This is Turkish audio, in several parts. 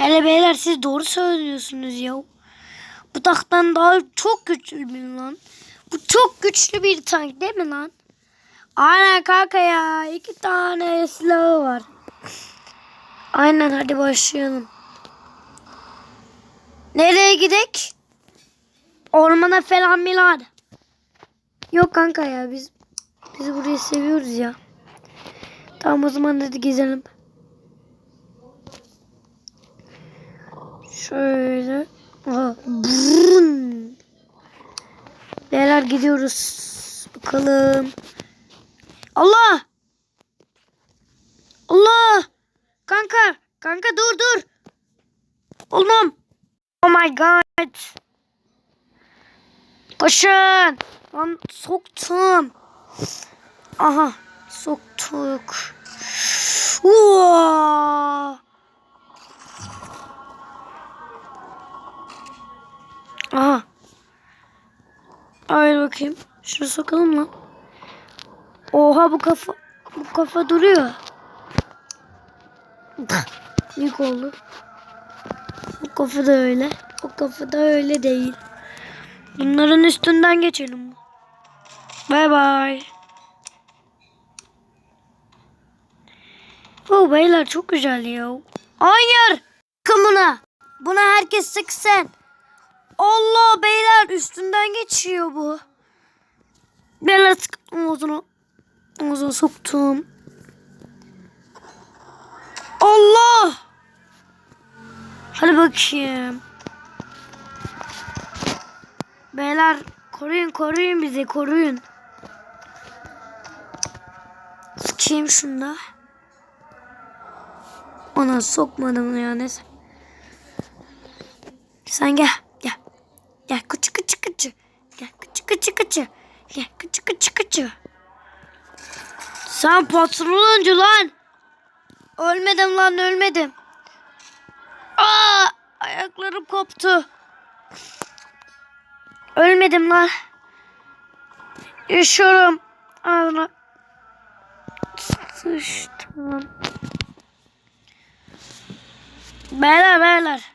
Hele beyler siz doğru söylüyorsunuz ya. Bu tanktan daha çok güçlü bir lan. Bu çok güçlü bir tank değil mi lan? Aynen kanka ya. iki tane silahı var. Aynen hadi başlayalım. Nereye gidek? Ormana falan milan. Yok kanka ya biz biz burayı seviyoruz ya. Tamam o zaman hadi gezelim. Şöyle. Brrrn. Beyler gidiyoruz. Bakalım. Allah! Allah! Kanka! Kanka dur dur! Oğlum! Oh my god! Koşun! Lan soktum. Aha soktuk. Uaa! Aha. Hayır bakayım. Şunu sokalım lan. Oha bu kafa bu kafa duruyor. Yük oldu. Bu kafa da öyle. O kafa da öyle değil. Bunların üstünden geçelim. Bay bay. Oh beyler çok güzel ya. Hayır. Bakın buna. Buna herkes sıksın. Allah beyler üstünden geçiyor bu. Beyler sıktım omuzunu. Omuzuna soktum. Allah. Hadi bakayım. Beyler koruyun koruyun bizi koruyun. Sıkayım şunda. Ona sokmadım ya neyse. Sen. Gel Sen patronuncu lan. Ölmedim lan ölmedim. Aa, ayaklarım koptu. Ölmedim lan. Yaşıyorum. Ağzına. Sıçtım. Beyler beyler.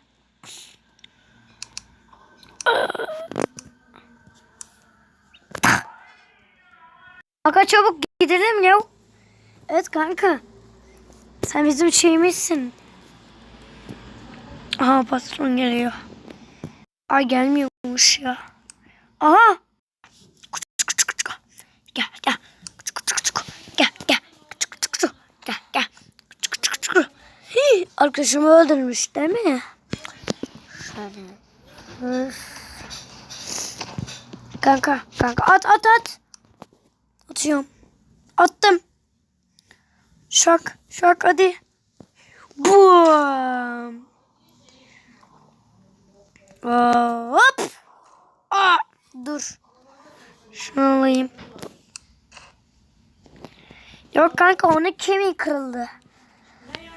Kanka çabuk gidelim ya. Evet kanka. Sen bizim şeyimizsin. Aha patron geliyor. Ay gelmiyormuş ya. Aha. Küçük küçük küçük. Gel gel. Küçük küçük küçük. Gel gel. Gel gel. Küçük küçük küçük. Hii, arkadaşımı öldürmüş değil mi? Şöyle. Kanka kanka at at at. Atıyorum. Attım. Şak şak hadi. Boom. Hop. Aa, dur. Şunu alayım. Yok kanka onun kemiği kırıldı.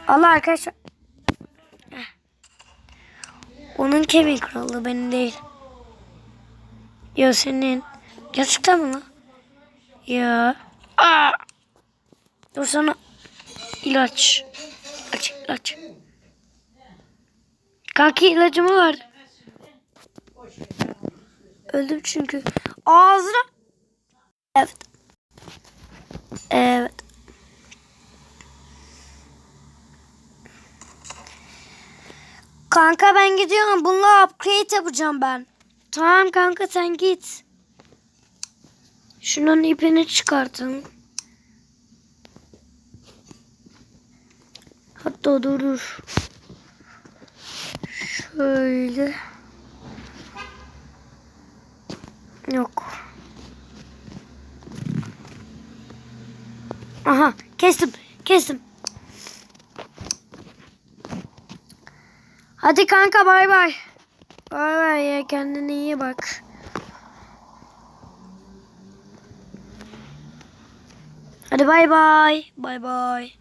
Allah arkadaşlar. Onun kemiği kırıldı benim değil. Ya senin. Gerçekten mi lan? Ya. Aa. Dur sana ilaç. İlaç, ilaç. Kanki ilacımı ver. Öldüm çünkü. Ağzına. Evet. Evet. Kanka ben gidiyorum. Bununla upgrade yapacağım ben. Tamam kanka sen git. Şunun ipini çıkartın. Hatta durur. Şöyle. Yok. Aha kestim kestim. Hadi kanka bay bay. Bay bay ya kendine iyi bak. Hadi bay bay. Bay bay.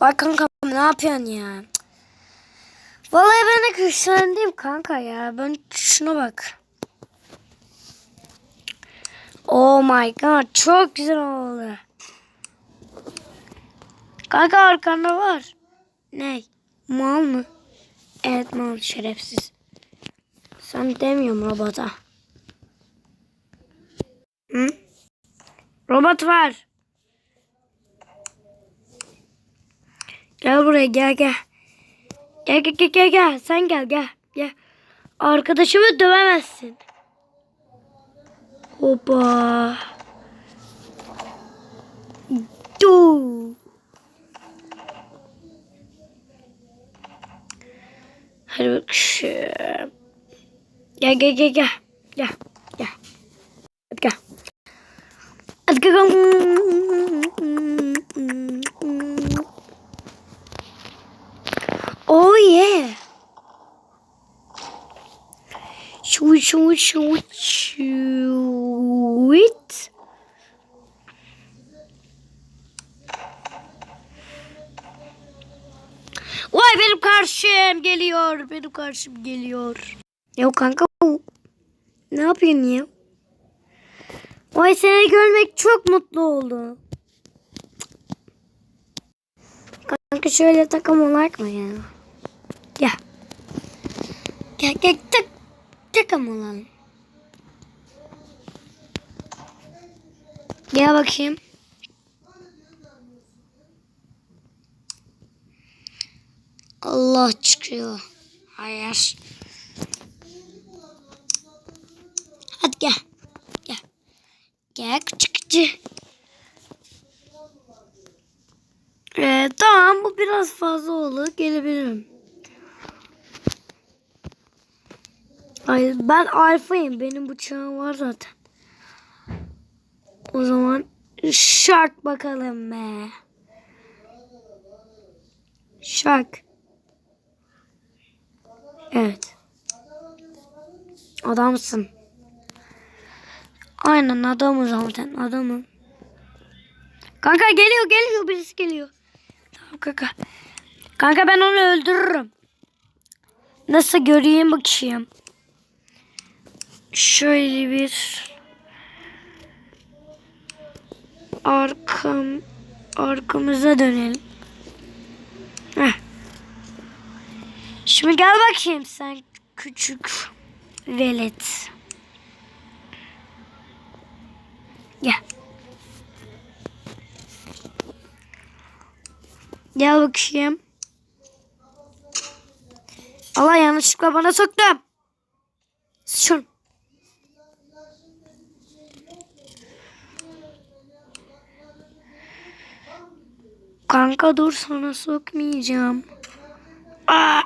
Vay kanka ne yapıyorsun ya? Vallahi ben de güçlendim kanka ya. Ben şuna bak. Oh my god çok güzel oldu. Kanka arkanda var. Ne? Mal mı? Evet mal şerefsiz. Sen demiyorum robota. Hı? Robot var. Gel buraya gel gel. Gel gel gel gel gel. Sen gel gel. Gel. Arkadaşımı dövemezsin. Hoppa. Du. Hadi bakayım. Gel gel gel gel. Gel. Gel. Hadi gel. Hadi gel. Oh yeah. Sweet, sweet, sweet. Vay benim karşım geliyor. Benim karşım geliyor. Yok kanka ne yapıyorsun ya? Vay seni görmek çok mutlu oldu. Kanka şöyle takım olarak mı ya? Gel. Gel gel tak, takım olalım. Gel bakayım. Allah çıkıyor. Hayır. Hadi gel. Gel. Gel küçük küçük. Ee, tamam bu biraz fazla oldu. Gelebilirim. Hayır ben alfayım. Benim bıçağım var zaten. O zaman şark bakalım be. Şark. Evet. Adamsın. Aynen adamım zaten adamım. Kanka geliyor geliyor birisi geliyor. Tamam kanka. Kanka ben onu öldürürüm. Nasıl göreyim bakayım. Şöyle bir arkam arkamıza dönelim. Heh. Şimdi gel bakayım sen küçük velet. Gel. Gel bakayım. Allah yanlışlıkla bana soktum. Şun. Kanka dur sana sokmayacağım. Aa!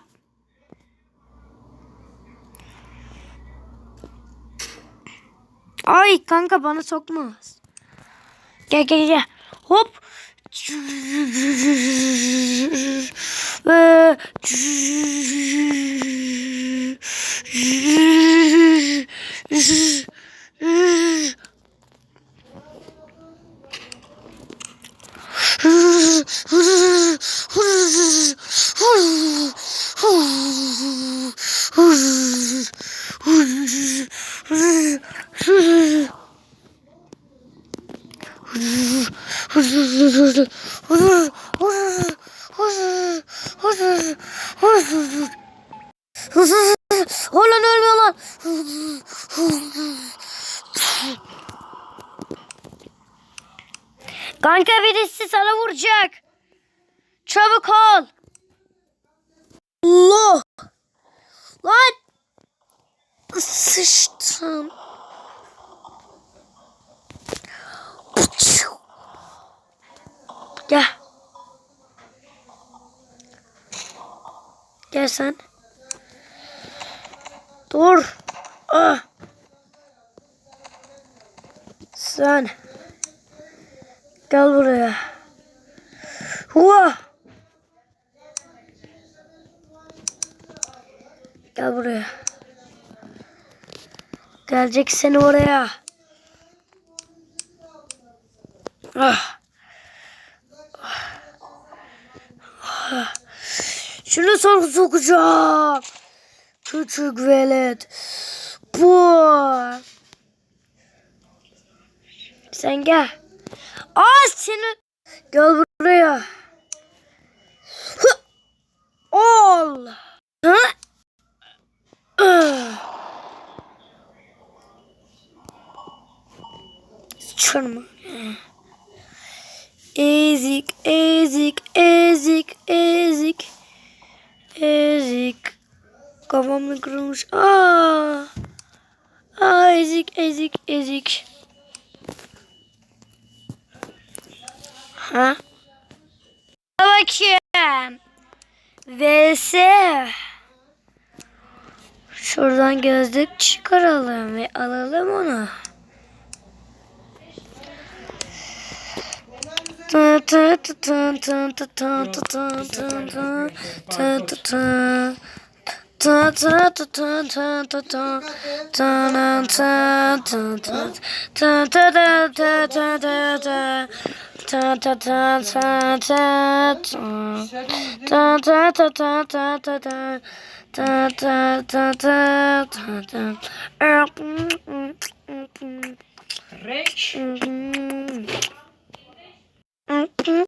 Ay kanka bana sokmaz. Gel gel gel. Hop. Olan ölmüyor lan. Kanka birisi sana vuracak. Çabuk ol. Allah. Lan. Sıçtım. Gel. Gel sen. Dur. Ah. Sen. Gel buraya. Hua. Gel buraya. Gelecek seni oraya. Ah. Ah. Şunu sana sokacağım. Küçük velet. Bu. Sen gel. Aa seni. Gel buraya. Hı. Ol. Hı? Çırma. Ezik, ezik, ezik, ezik. Ezik. Kafamda kırılmış. Aa! Aa ezik, ezik, ezik. Ha? Bakayım. VS. Şuradan gözlük çıkaralım ve alalım onu. Rich. Mm-hmm. Mm-hmm.